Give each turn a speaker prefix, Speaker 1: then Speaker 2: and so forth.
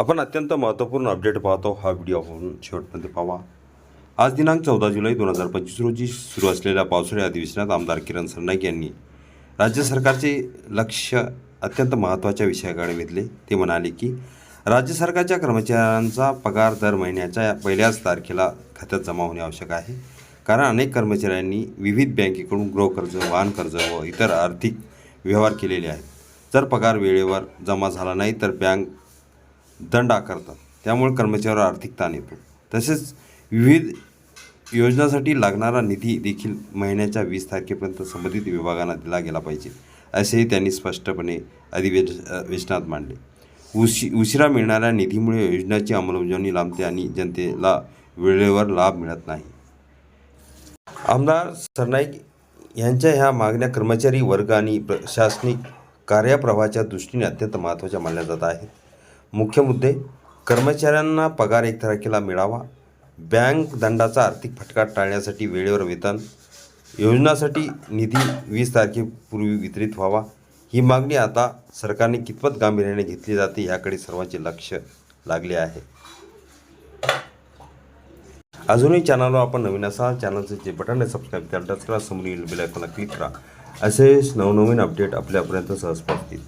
Speaker 1: आपण अत्यंत महत्त्वपूर्ण अपडेट पाहतो. हा व्हिडिओ आपण शेवटपर्यंत पावा आज दिनांक चौदा जुलै दोन हजार पंचवीस रोजी सुरू असलेल्या पावसाळी अधिवेशनात आमदार किरण सरनाईक यांनी राज्य सरकारचे लक्ष अत्यंत महत्त्वाच्या विषयाकडे वेधले. ते म्हणाले की राज्य सरकारच्या कर्मचाऱ्यांचा पगार दर महिन्याच्या पहिल्याच तारखेला खात्यात जमा होणे आवश्यक आहे. कारण अनेक कर्मचाऱ्यांनी विविध बँकेकडून गृहकर्ज वाहन कर्ज व इतर आर्थिक व्यवहार केलेले आहेत. जर पगार वेळेवर जमा झाला नाही तर बँक दंड आकारतात. त्यामुळे कर्मचाऱ्यावर आर्थिक ताण येतो. तसेच विविध योजनासाठी लागणारा निधी देखील महिन्याच्या वीस तारखेपर्यंत संबंधित विभागांना दिला गेला पाहिजे असेही त्यांनी स्पष्टपणे अधिवेश अधिवेशनात मांडले. उशी उशिरा मिळणाऱ्या निधीमुळे योजनाची अंमलबजावणी लांबते आणि जनतेला वेळेवर लाभ मिळत नाही. आमदार सरनाईक यांच्या ह्या मागण्या कर्मचारी वर्ग आणि प्रशासनिक कार्यप्रवाहाच्या दृष्टीने अत्यंत महत्त्वाच्या मानल्या जात आहेत. मुख्य मुद्दे कर्मचाऱ्यांना पगार एक तारखेला मिळावा बँक दंडाचा आर्थिक फटका टाळण्यासाठी वेळेवर वेतन योजनासाठी निधी वीस तारखेपूर्वी वितरित व्हावा ही मागणी आता सरकारने कितपत गांभीर्याने घेतली जाते याकडे सर्वांचे लक्ष लागले आहे. अजूनही चॅनलवर आपण नवीन असाल चॅनलचे जे बटन आहे सबस्क्राईब त्याला टच करा समोरील बेल आयकॉनला क्लिक करा. असेच नवनवीन अपडेट आपल्यापर्यंत सहज पोहोचतील.